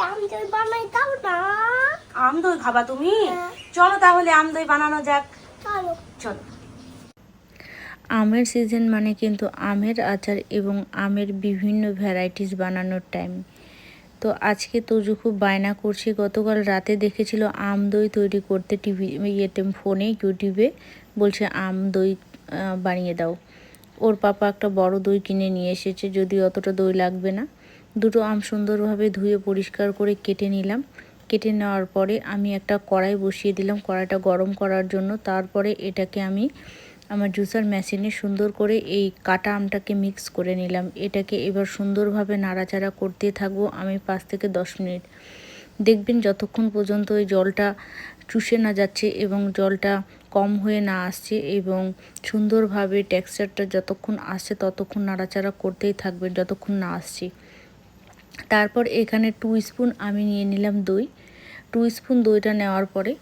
আমাকে আম দই বানাই দাও না। আম খাবা তুমি? হ্যাঁ। চলো তাহলে আম দই বানানো যাক। চলো। চলো। আমের সিজন মানে কিন্তু আমের আচার এবং আমের বিভিন্ন ভ্যারাইটিস বানানোর টাইম তো আজকে তোজু খুব বায়না করছি। গতকাল রাতে দেখেছিল আম দই তৈরি করতে টিভি ইয়েতে ফোনে ইউটিউবে বলছে আম দই বানিয়ে দাও। ওর পাপা একটা বড় দই কিনে নিয়ে এসেছে যদি অতটা দই লাগবে না। দুটো আম সুন্দরভাবে ধুয়ে পরিষ্কার করে কেটে নিলাম। কেটে নেওয়ার পরে আমি একটা কড়াই বসিয়ে দিলাম। কড়াইটা গরম করার জন্য তারপরে এটাকে আমি আমার জুসার মেশিনে সুন্দর করে এই কাটা আমটাকে মিক্স করে নিলাম। এটাকে এবার সুন্দরভাবে নাড়াচাড়া করতে থাকব আমি পাঁচ থেকে দশ মিনিট। দেখবেন যতক্ষণ পর্যন্ত ওই জলটা চুষে না যাচ্ছে এবং জলটা কম হয়ে না আসছে এবং সুন্দরভাবে টেক্সচারটা যতক্ষণ আসছে ততক্ষণ নাড়াচাড়া করতেই থাকবেন, যতক্ষণ না আসছে। তারপর এখানে টু স্পুন আমি নিয়ে নিলাম দই। টু স্পুন দইটা নেওয়ার পরে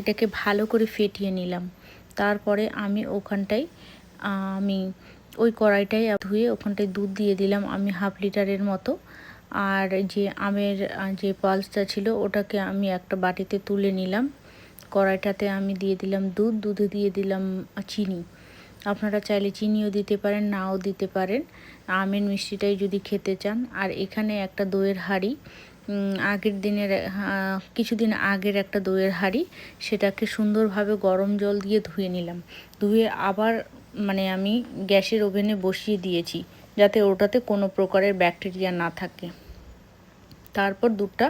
এটাকে ভালো করে ফেটিয়ে নিলাম। তারপরে আমি ওখানটায়, আমি ওই কড়াইটাই ধুয়ে ওখানটায় দুধ দিয়ে দিলাম আমি হাফ লিটারের মতো। আর যে আমের, যে পালসটা ছিল ওটাকে আমি একটা বাটিতে তুলে নিলাম। কড়াইটাতে আমি দিয়ে দিলাম দুধ, দুধে দিয়ে দিলাম চিনি। আপনারা চাইলে চিনিও দিতে পারেন, নাও দিতে পারেন। আমের মিষ্টিটাই যদি খেতে চান। আর এখানে একটা দইয়ের হাঁড়ি আগের দিনের কিছুদিন আগের একটা দইয়ের হাঁড়ি, সেটাকে সুন্দরভাবে গরম জল দিয়ে ধুয়ে নিলাম। ধুয়ে আবার মানে আমি গ্যাসের ওভেনে বসিয়ে দিয়েছি, যাতে ওটাতে কোনো প্রকারের ব্যাকটেরিয়া না থাকে। তারপর দুধটা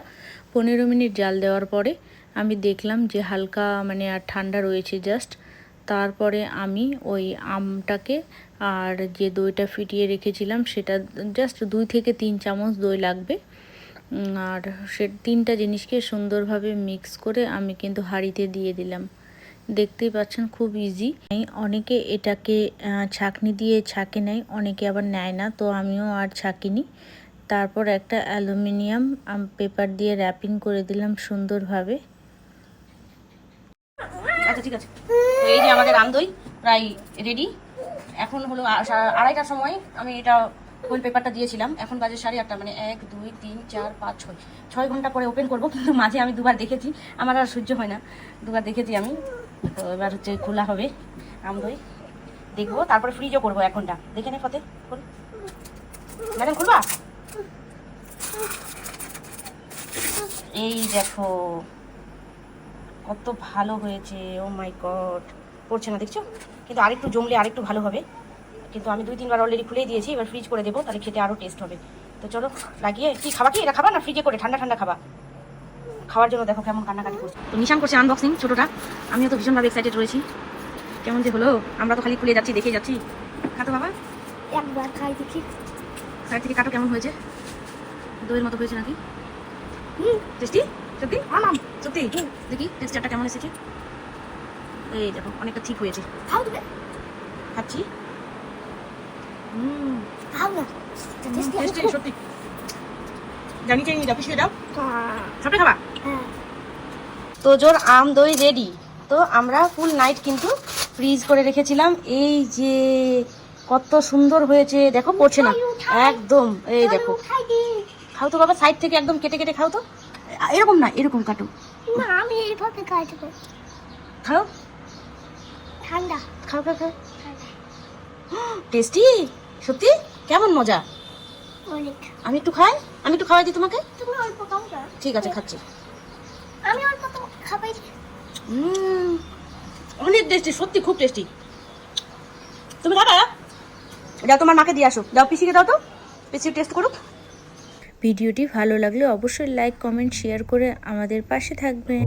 পনেরো মিনিট জাল দেওয়ার পরে আমি দেখলাম যে হালকা মানে আর ঠান্ডা রয়েছে জাস্ট। তারপরে আমি ওই আমটাকে আর যে দইটা ফিটিয়ে রেখেছিলাম সেটা জাস্ট দুই থেকে তিন চামচ দই লাগবে। আর সে তিনটা জিনিসকে সুন্দরভাবে মিক্স করে আমি কিন্তু হাঁড়িতে দিয়ে দিলাম। দেখতেই পাচ্ছেন খুব ইজি অনেকে এটাকে ছাঁকনি দিয়ে ছাঁকে নেয়, অনেকে আবার নেয় না, তো আমিও আর ছাঁকিনি। তারপর একটা অ্যালুমিনিয়াম পেপার দিয়ে র্যাপিং করে দিলাম সুন্দরভাবে। আচ্ছা ঠিক আছে। এই যে আমাদের আম প্রায় রেডি এখন হলো আড়াইটার সময় আমি এটা ফুল পেপারটা দিয়েছিলাম। এখন বাজে সাড়ে আটটা মানে এক, দুই, তিন, চার, পাঁচ, ছয়। ছয় ঘণ্টা পরে ওপেন করব, কিন্তু মাঝে আমি দুবার দেখেছি। আমার আর সহ্য হয় না। দুবার দেখেছি আমি। তো এবার হচ্ছে খোলা হবে আম দই। দেখব, তারপরে ফ্রিজও করব এক ঘণ্টা। দেখে নে ফতে। ম্যাডাম, খুলবা? এই দেখো। কত ভালো হয়েছে ও মাই গড পড়ছে না দেখছ? কিন্তু আরেকটু জমলে আরেকটু ভালো হবে। কিন্তু আমি দুই তিনবার অলরেডি খুলেই দিয়েছি এবার ফ্রিজ করে দেবো তাহলে খেতে আরও টেস্ট হবে। তো চলো লাগিয়ে কি খাবা কি? এটা খাবা না ফ্রিজে করে ঠান্ডা ঠান্ডা খাবা? খাওয়ার জন্য দেখো কেমন কান্নাকাটি করছে। তো নিশান করছে আনবক্সিং ছোটোটা। আমিও তো ভীষণভাবে এক্সাইটেড রয়েছি। কেমন যে হলো আমরা তো খালি খুলে যাচ্ছি দেখে যাচ্ছি। খাতো বাবা। একবার খাই দেখি। সাইড থেকে কাটো কেমন হয়েছে? দইয়ের মতো হয়েছে নাকি? হুম। টেস্টি? সত্যি সত্যি দেখি টেক্সচারটা কেমন এসেছে? এই দেখো অনেকটা ঠিক হয়েছে। খাও তুমি? খাচ্ছি। হুম খাও না। টেস্টি টেস্টি সত্যি। জানি চাই দাও পিছিয়ে দাও হ্যাঁ। সবটা খাবা? হ্যাঁ। তো জোর আম দই রেডি তো আমরা ফুল নাইট কিন্তু ফ্রিজ করে রেখেছিলাম। এই যে কত সুন্দর হয়েছে দেখো পড়ছে না। একদম এই দেখো। খাও তো বাবা সাইড থেকে একদম কেটে কেটে খাও তো। এরকম না এরকম কাটো না আমি এইভাবে দেবো খাও। ঠান্ডা। খাও খাও খাও। টেস্টি? সত্যি? কেমন মজা? অনেক। আমি একটু খাই? আমি একটু খাওয়াই দিই তোমাকে? তুমি অল্প খাও ঠিক আছে খাচ্ছি। আমি অল্প খাবাই অনেক টেস্টি সত্যি খুব টেস্টি। তুমি খাবা যাও তোমার মাকে দিয়ে আসো। যাও পিসিকে দাও তো। পিসি টেস্ট করুক। ভিডিওটি ভালো লাগলে অবশ্যই লাইক কমেন্ট শেয়ার করে আমাদের পাশে থাকবেন।